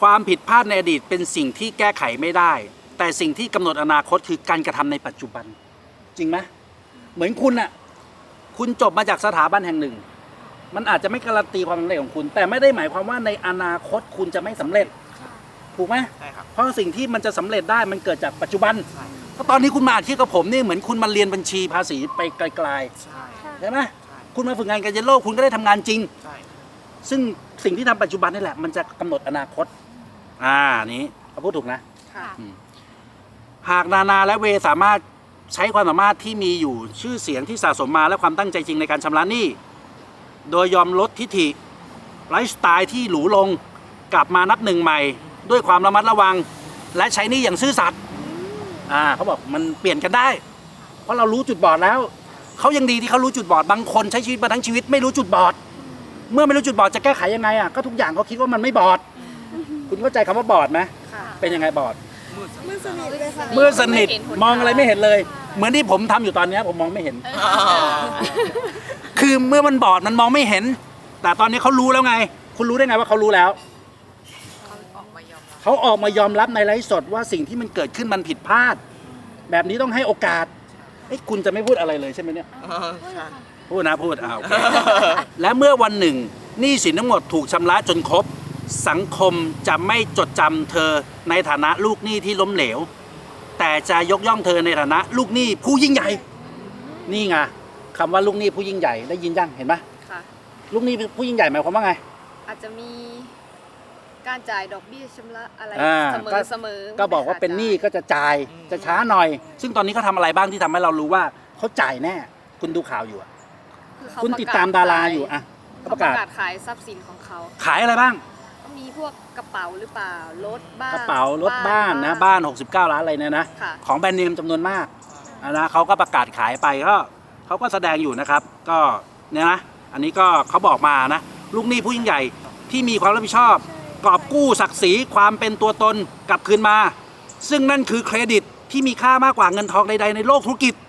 ความผิดพลาดในอดีตเป็นสิ่งที่แก้ไขไม่ได้ แต่สิ่งที่กำหนดอนาคตคือการกระทำในปัจจุบัน จริงไหมเหมือนคุณอะคุณจบมาจากสถาบันแห่งหนึ่ง มันอาจจะไม่การันตีความสำเร็จของคุณ แต่ไม่ได้หมายความว่าในอนาคตคุณจะไม่สำเร็จถูกไหมใช่ครับเพราะสิ่งที่มันจะสำเร็จได้มันเกิดจากปัจจุบันใช่ก็ตอนนี้คุณมาอาชีพกับผมนี่เหมือนคุณมาเรียนบัญชีภาษีไปไกลใช่ๆใช่ไหมใช่คุณมาฝึกงานกับเยลโล่คุณก็ได้ทำงานจริงใช่ซึ่งสิ่งที่ทำปัจจุบันนี่แหละ มันจะกำหนดอนาคต อ่านี้เขาพูดถูกนะ ค่ะ หากนานาและเวสามารถใช้ความสามารถที่มีอยู่ชื่อเสียงที่สะสมมาและความตั้งใจจริงในการชำระหนี้ โดยยอมลดทิฐิไลฟ์สไตล์ที่หรูลงกลับมานับหนึ่งใหม่ ด้วยความระมัดระวัง และใช้หนี้อย่างซื่อสัตย์อ่าเขาบอกมันเปลี่ยนกันได้ เพราะเรารู้จุดบอดแล้ว เขายังดีที่เขารู้จุดบอดบางคนใช้ชีวิตมาทั้งชีวิตไม่รู้จุดบอด เมื่อไม่รู้จุดบอดจะแก้ไขยังไงอะก็ทุกอย่างเขาคิดว่ามันไม่บอด คุณเข้าใจคำว่าบอดไหมค่ะเป็นยังไงบอด มืดสมือสนิทเลยค่ะ มือสนิทไม่เห็นหนทางมองอะไรไม่เห็นเลย เหมือนที่ผมทำอยู่ตอนเนี้ยผมมองไม่เห็นอ่าคือเมื่อมันบอดมันมองไม่เห็น แต่ตอนนี้เขารู้แล้วไง คุณรู้ได้ไงว่าเขารู้แล้วเขาออกมายอมรับเขาออกมายอมรับในไลฟ์สดว่าสิ่งที่มันเกิดขึ้นมันผิดพลาด แบบนี้ต้องให้โอกาสเอ้ยคุณจะไม่พูดอะไรเลยใช่ไหมเนี่ยเออใช่พูดนะพูดอ่าโอเคและเมื่อวันหนึ่งหนี้สินทั้งหมดถูกชำระจนครบ สังคมจะไม่จดจำเธอในฐานะลูกหนี้ที่ล้มเหลว แต่จะยกย่องเธอในฐานะลูกหนี้ผู้ยิ่งใหญ่ นี่ไงคำว่าลูกหนี้ผู้ยิ่งใหญ่ได้ยินยังเห็นไหมค่ะ ลูกหนี้ผู้ยิ่งใหญ่หมายความว่าไง อาจจะมีการจ่ายดอกเบี้ยชำระอะไรอ่าเสมก็ อเสมอก็บอกว่าเป็นหนี้ก็จะจ่ายจะช้าหน่อย ซึ่งตอนนี้เขาทำอะไรบ้างที่ทำให้เรารู้ว่าเขาจ่ายแน่ คุณดูข่าวอยู่อะคือเขคุณติดตามดาราอยู่อะเขาเขาปประระกาศกาศขายทรัพย์สินของเขา ขายอะไรบ้าง มีพวกกระเป๋าหรือเปล่ารถบ้านกระเป๋ารถบ้านนะบ้าน 69 ล้านอะไรเนี่ยนะ ค่ะ ของแบรนด์เนมจำนวนมากอะนะเขาก็ประกาศขายไปก็เขาก็แสดงอยู่นะครับ ก็เนี่ยนะ อันนี้ก็เขาบอกมานะ ลูกหนี้ผู้ยิ่งใหญ่ที่มีความรับผิดชอบ กอบกู้ศักดิ์ศรีความเป็นตัวตนกลับคืนมา ซึ่งนั่นคือเครดิตที่มีค่ามากกว่าเงินทองใดๆในโลกธุรกิจ